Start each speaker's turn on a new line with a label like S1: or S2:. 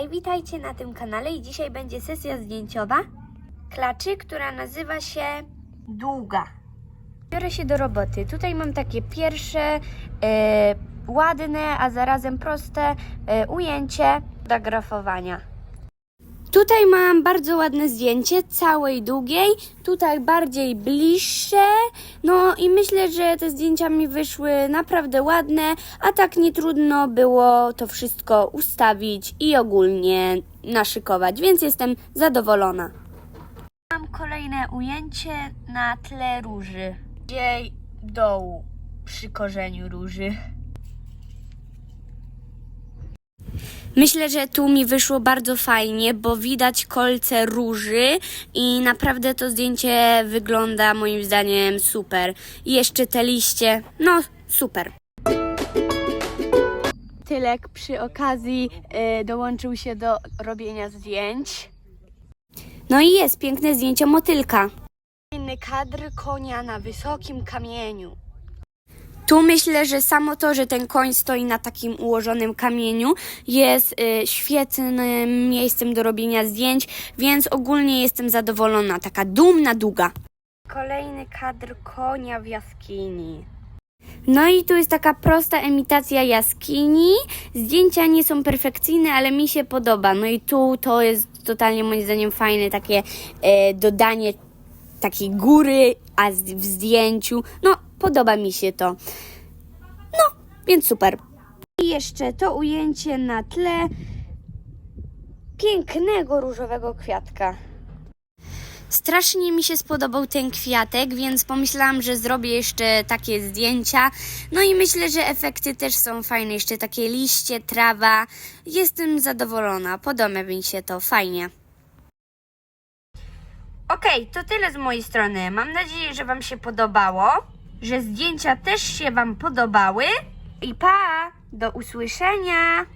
S1: Hej, witajcie na tym kanale i dzisiaj będzie sesja zdjęciowa klaczy, która nazywa się Długa. Biorę się do roboty. Tutaj mam takie pierwsze e, ładne, a zarazem proste e, ujęcie fotografowania. Tutaj mam bardzo ładne zdjęcie całej długiej, tutaj bardziej bliższe. No i myślę, że te zdjęcia mi wyszły naprawdę ładne, a tak nie trudno było to wszystko ustawić i ogólnie naszykować, więc jestem zadowolona. Mam kolejne ujęcie na tle róży. Gdzie dołu przy korzeniu róży. Myślę, że tu mi wyszło bardzo fajnie, bo widać kolce róży i naprawdę to zdjęcie wygląda moim zdaniem super. I jeszcze te liście, no super. Tylek przy okazji y, dołączył się do robienia zdjęć. No i jest piękne zdjęcie motylka. Inny kadr konia na wysokim kamieniu. Tu myślę, że samo to, że ten koń stoi na takim ułożonym kamieniu jest y, świetnym miejscem do robienia zdjęć, więc ogólnie jestem zadowolona. Taka dumna długa. Kolejny kadr konia w jaskini. No i tu jest taka prosta imitacja jaskini. Zdjęcia nie są perfekcyjne, ale mi się podoba. No i tu to jest totalnie moim zdaniem fajne takie e, dodanie takiej góry, a w zdjęciu. No, podoba mi się to. No, więc super. I jeszcze to ujęcie na tle pięknego różowego kwiatka. Strasznie mi się spodobał ten kwiatek, więc pomyślałam, że zrobię jeszcze takie zdjęcia. No i myślę, że efekty też są fajne. Jeszcze takie liście, trawa. Jestem zadowolona. Podoba mi się to. Fajnie. Okej, to tyle z mojej strony. Mam nadzieję, że Wam się podobało, że zdjęcia też się Wam podobały. I pa! Do usłyszenia!